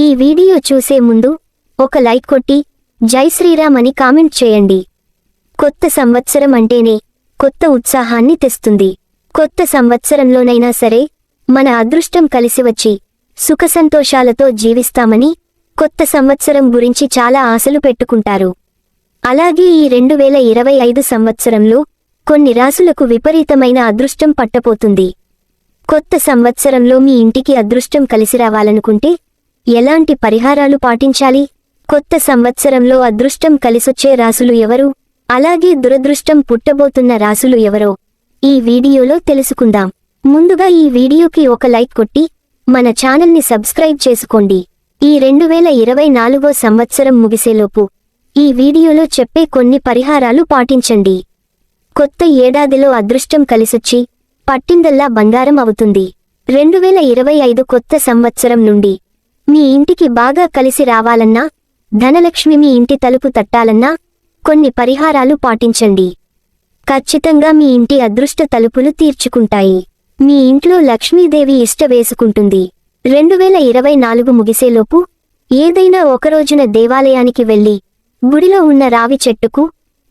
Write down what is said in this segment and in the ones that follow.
ఈ వీడియో చూసే ముందు ఒక లైక్ కొట్టి జై శ్రీరామ్ అని కామెంట్ చేయండి. కొత్త సంవత్సరం అంటేనే కొత్త ఉత్సాహాన్ని తెస్తుంది. కొత్త సంవత్సరంలోనైనా సరే మన అదృష్టం కలిసివచ్చి సుఖసంతోషాలతో జీవిస్తామని కొత్త సంవత్సరం గురించి చాలా ఆశలు పెట్టుకుంటారు. అలాగే ఈ రెండు వేల ఇరవై ఐదు సంవత్సరంలో కొన్ని రాసులకు విపరీతమైన అదృష్టం పట్టపోతుంది కొత్త సంవత్సరంలో మీ ఇంటికి అదృష్టం కలిసి రావాలనుకుంటే ఎలాంటి పరిహారాలు పాటించాలి? కొత్త సంవత్సరంలో అదృష్టం కలిసొచ్చే రాసులు ఎవరు? అలాగే దురదృష్టం పుట్టబోతున్న రాసులు ఎవరో? ఈ వీడియోలో తెలుసుకుందాం. ముందుగా ఈ వీడియోకి ఒక లైక్ కొట్టి మన ఛానల్ని సబ్స్క్రైబ్ చేసుకోండి. ఈ రెండు వేల ఇరవై నాలుగో సంవత్సరం ముగిసేలోపు ఈ వీడియోలో చెప్పే కొన్ని పరిహారాలు పాటించండి. కొత్త ఏడాదిలో అదృష్టం కలిసొచ్చి పట్టిందల్లా బంగారం అవుతుంది. రెండు వేల ఇరవై ఐదు కొత్త సంవత్సరం నుండి మీ ఇంటికి బాగా కలిసి రావాలన్నా ధనలక్ష్మి మీ ఇంటి తలుపు తట్టాలన్నా కొన్ని పరిహారాలు పాటించండి. ఖచ్చితంగా మీ ఇంటి అదృష్ట తలుపులు తీర్చుకుంటాయి. మీ ఇంట్లో లక్ష్మీదేవి ఇష్ట వేసుకుంటుంది. రెండు వేల ఇరవై నాలుగు ముగిసేలోపు ఏదైనా ఒకరోజున దేవాలయానికి వెళ్ళి గుడిలో ఉన్న రావి చెట్టుకు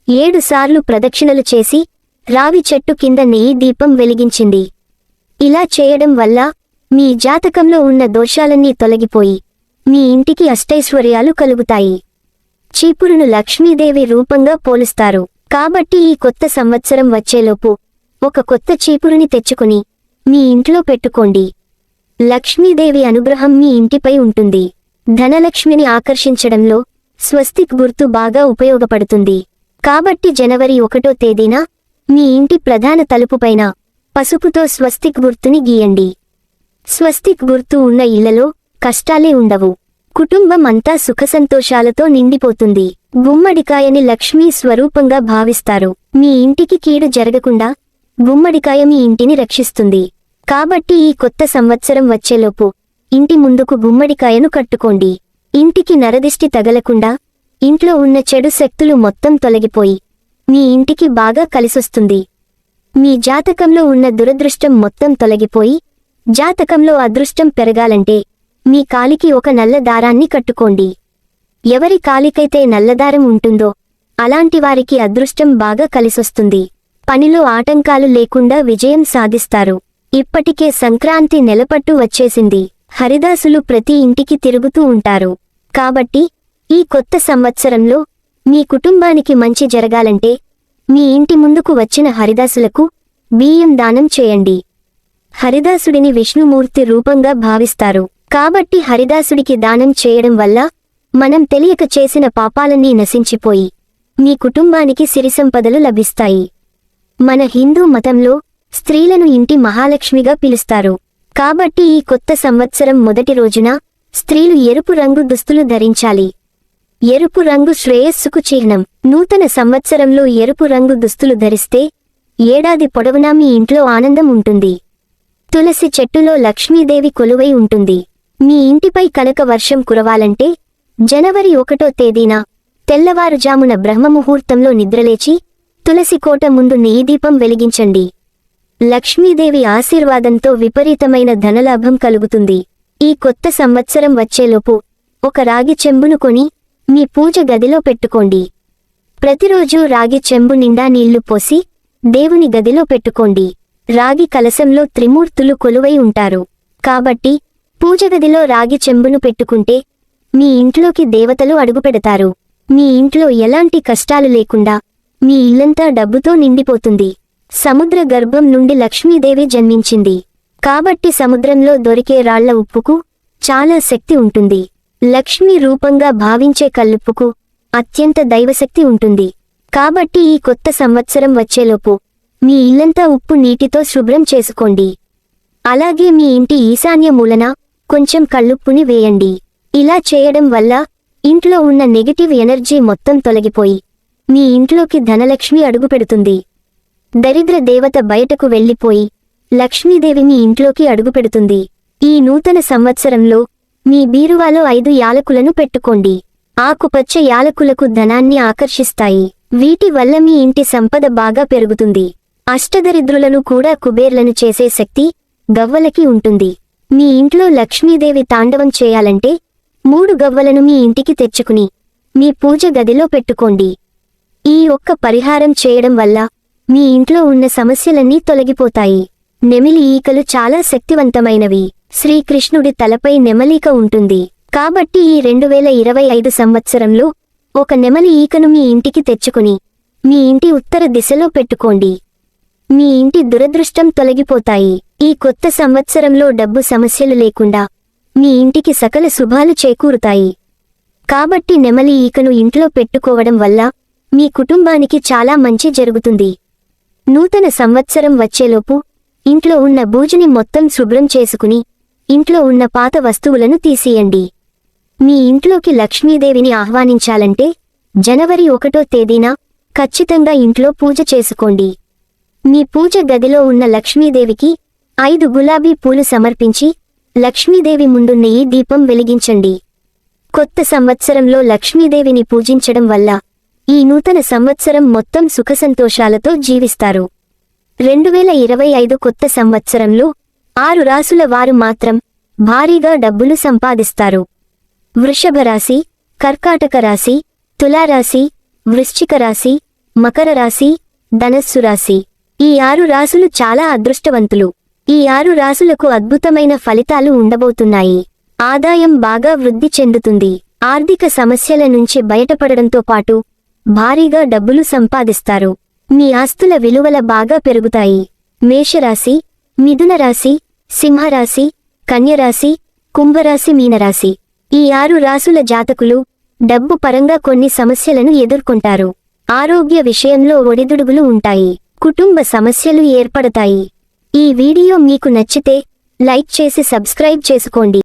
ఏడుసార్లు ప్రదక్షిణలు చేసి రావి చెట్టు కింద నెయ్యి దీపం వెలిగించింది. ఇలా చేయడం వల్ల మీ జాతకంలో ఉన్న దోషాలన్నీ తొలగిపోయి మీ ఇంటికి అష్టైశ్వర్యాలు కలుగుతాయి. చీపురును లక్ష్మీదేవి రూపంగా పోలుస్తారు. కాబట్టి ఈ కొత్త సంవత్సరం వచ్చేలోపు ఒక కొత్త చీపురుని తెచ్చుకుని మీ ఇంట్లో పెట్టుకోండి. లక్ష్మీదేవి అనుగ్రహం మీ ఇంటిపై ఉంటుంది. ధనలక్ష్మిని ఆకర్షించడంలో స్వస్తిక్ గుర్తు బాగా ఉపయోగపడుతుంది. కాబట్టి జనవరి ఒకటో తేదీన మీ ఇంటి ప్రధాన తలుపుపైన పసుపుతో స్వస్తిక్ గుర్తుని గీయండి. స్వస్తిక్ గుర్తు ఉన్న ఇళ్ళలో కష్టాలే ఉండవు. కుటుంబం అంతా సుఖసంతోషాలతో నిండిపోతుంది. గుమ్మడికాయని లక్ష్మీ స్వరూపంగా భావిస్తారు. మీ ఇంటికి కీడు జరగకుండా గుమ్మడికాయ మీ ఇంటిని రక్షిస్తుంది. కాబట్టి ఈ కొత్త సంవత్సరం వచ్చేలోపు ఇంటి ముందుకు గుమ్మడికాయను కట్టుకోండి. ఇంటికి నరదిష్టి తగలకుండా ఇంట్లో ఉన్న చెడు శక్తులు మొత్తం తొలగిపోయి మీ ఇంటికి బాగా కలిసొస్తుంది. మీ జాతకంలో ఉన్న దురదృష్టం మొత్తం తొలగిపోయి జాతకంలో అదృష్టం పెరగాలంటే మీ కాలికి ఒక నల్ల దారాన్ని కట్టుకోండి. ఎవరి కాలికైతే నల్లదారం ఉంటుందో అలాంటి వారికి అదృష్టం బాగా కలిసొస్తుంది. పనిలో ఆటంకాలు లేకుండా విజయం సాధిస్తారు. ఇప్పటికే సంక్రాంతి నెలపట్టు వచ్చేసింది. హరిదాసులు ప్రతి ఇంటికి తిరుగుతూ ఉంటారు. కాబట్టి ఈ కొత్త సంవత్సరంలో మీ కుటుంబానికి మంచి జరగాలంటే మీ ఇంటి ముందుకు వచ్చిన హరిదాసులకు బియ్యం దానం చేయండి. హరిదాసుడిని విష్ణుమూర్తి రూపంగా భావిస్తారు. కాబట్టి హరిదాసుడికి దానం చేయడం వల్ల మనం తెలియక చేసిన పాపాలన్నీ నశించిపోయి మీ కుటుంబానికి సిరిసంపదలు లభిస్తాయి. మన హిందూ మతంలో స్త్రీలను ఇంటి మహాలక్ష్మిగా పిలుస్తారు. కాబట్టి ఈ కొత్త సంవత్సరం మొదటి రోజున స్త్రీలు ఎరుపు రంగు దుస్తులు ధరించాలి. ఎరుపు రంగు శ్రేయస్సుకు చిహ్నం. నూతన సంవత్సరంలో ఎరుపు రంగు దుస్తులు ధరిస్తే ఏడాది పొడవునా మీ ఇంట్లో ఆనందం ఉంటుంది. తులసి చెట్టులో లక్ష్మీదేవి కొలువై ఉంటుంది. మీ ఇంటిపై కనక వర్షం కురవాలంటే జనవరి ఒకటో తేదీన తెల్లవారుజామున బ్రహ్మముహూర్తంలో నిద్రలేచి తులసి కోట ముందు నెయ్యి దీపం వెలిగించండి. లక్ష్మీదేవి ఆశీర్వాదంతో విపరీతమైన ధనలాభం కలుగుతుంది. ఈ కొత్త సంవత్సరం వచ్చేలోపు ఒక రాగి చెంబును కొని మీ పూజ గదిలో పెట్టుకోండి. ప్రతిరోజూ రాగి చెంబు నిండా నీళ్ళు పోసి దేవుని గదిలో పెట్టుకోండి. రాగి కలశంలో త్రిమూర్తులు కొలువై ఉంటారు. కాబట్టి పూజగదిలో రాగి చెంబును పెట్టుకుంటే మీ ఇంట్లోకి దేవతలు అడుగుపెడతారు. మీ ఇంట్లో ఎలాంటి కష్టాలు లేకుండా మీ ఇల్లంతా డబ్బుతో నిండిపోతుంది. సముద్ర గర్భం నుండి లక్ష్మీదేవి జన్మించింది. కాబట్టి సముద్రంలో దొరికే రాళ్ళ ఉప్పుకు చాలా శక్తి ఉంటుంది. లక్ష్మీ రూపంగా భావించే కల్లుప్పుకు అత్యంత దైవశక్తి ఉంటుంది. కాబట్టి ఈ కొత్త సంవత్సరం వచ్చేలోపు మీ ఇల్లంతా ఉప్పు నీటితో శుభ్రం చేసుకోండి. అలాగే మీ ఇంటి ఈశాన్య మూలన కొంచెం కళ్ళుప్పుని వేయండి. ఇలా చేయడం వల్ల ఇంట్లో ఉన్న నెగటివ్ ఎనర్జీ మొత్తం తొలగిపోయి మీ ఇంట్లోకి ధనలక్ష్మి అడుగుపెడుతుంది దరిద్ర దేవత బయటకు వెళ్ళిపోయి లక్ష్మీదేవి మీ ఇంట్లోకి అడుగుపెడుతుంది ఈ నూతన సంవత్సరంలో మీ బీరువాలో ఐదు యాలకులను పెట్టుకోండి. ఆకుపచ్చ యాలకులకు ధనాన్ని ఆకర్షిస్తాయి. వీటి వల్ల మీ ఇంటి సంపద బాగా పెరుగుతుంది. అష్టదరిద్రులను కూడా కుబేర్లను చేసే శక్తి గవ్వలకి ఉంటుంది. మీ ఇంట్లో లక్ష్మీదేవి తాండవం చేయాలంటే మూడు గవ్వలను మీ ఇంటికి తెచ్చుకుని మీ పూజ గదిలో పెట్టుకోండి. ఈ ఒక్క పరిహారం చేయడం వల్ల మీ ఇంట్లో ఉన్న సమస్యలన్నీ తొలగిపోతాయి. నెమిలి ఈకలు చాలా శక్తివంతమైనవి. శ్రీకృష్ణుడి తలపై నెమలీక ఉంటుంది. కాబట్టి ఈ రెండు వేల ఇరవై ఐదు సంవత్సరంలో ఒక నెమలి ఈకను మీ ఇంటికి తెచ్చుకుని మీ ఇంటి ఉత్తర దిశలో పెట్టుకోండి. మీ ఇంటి దురదృష్టం తొలగిపోతాయి. ఈ కొత్త సంవత్సరంలో డబ్బు సమస్యలు లేకుండా మీ ఇంటికి సకల శుభాలు చేకూరుతాయి. కాబట్టి నెమలి ఈకను ఇంట్లో పెట్టుకోవడం వల్ల మీ కుటుంబానికి చాలా మంచి జరుగుతుంది. నూతన సంవత్సరం వచ్చేలోపు ఇంట్లో ఉన్న బూజుని మొత్తం శుభ్రం చేసుకుని ఇంట్లో ఉన్న పాత వస్తువులను తీసేయండి. మీ ఇంట్లోకి లక్ష్మీదేవిని ఆహ్వానించాలంటే జనవరి ఒకటో తేదీన ఖచ్చితంగా ఇంట్లో పూజ చేసుకోండి. మీ పూజ గదిలో ఉన్న లక్ష్మీదేవికి ఐదు గులాబీ పూలు సమర్పించి లక్ష్మీదేవి ముందు నెయ్యి దీపం వెలిగించండి. కొత్త సంవత్సరంలో లక్ష్మీదేవిని పూజించడం వల్ల ఈ నూతన సంవత్సరం మొత్తం సుఖసంతోషాలతో జీవిస్తారు. రెండు వేల ఇరవై ఐదు కొత్త సంవత్సరంలో ఆరు రాసుల వారు మాత్రం భారీగా డబ్బులు సంపాదిస్తారు. వృషభ రాశి కర్కాటక రాశి తులారాశి వృశ్చిక రాశి మకర రాశి ధనస్సు రాశి. ఈ ఆరు రాసులు చాలా అదృష్టవంతులు. ఈ ఆరు రాసులకు అద్భుతమైన ఫలితాలు ఉండబోతున్నాయి. ఆదాయం బాగా వృద్ధి చెందుతుంది. ఆర్థిక సమస్యల నుంచి బయటపడడంతో పాటు భారీగా డబ్బులు సంపాదిస్తారు. మీ ఆస్తుల విలువల బాగా పెరుగుతాయి. మేషరాశి మిథున రాశి సింహరాశి కన్యరాశి కుంభరాశి మీనరాశి. ఈ ఆరు రాసుల జాతకులు డబ్బు పరంగా కొన్ని సమస్యలను ఎదుర్కొంటారు. ఆరోగ్య విషయంలో ఒడిదుడుగులు ఉంటాయి. కుటుంబ సమస్యలు ఏర్పడతాయి. ఈ వీడియో మీకు నచ్చితే లైక్ చేసి సబ్స్క్రైబ్ చేసుకోండి.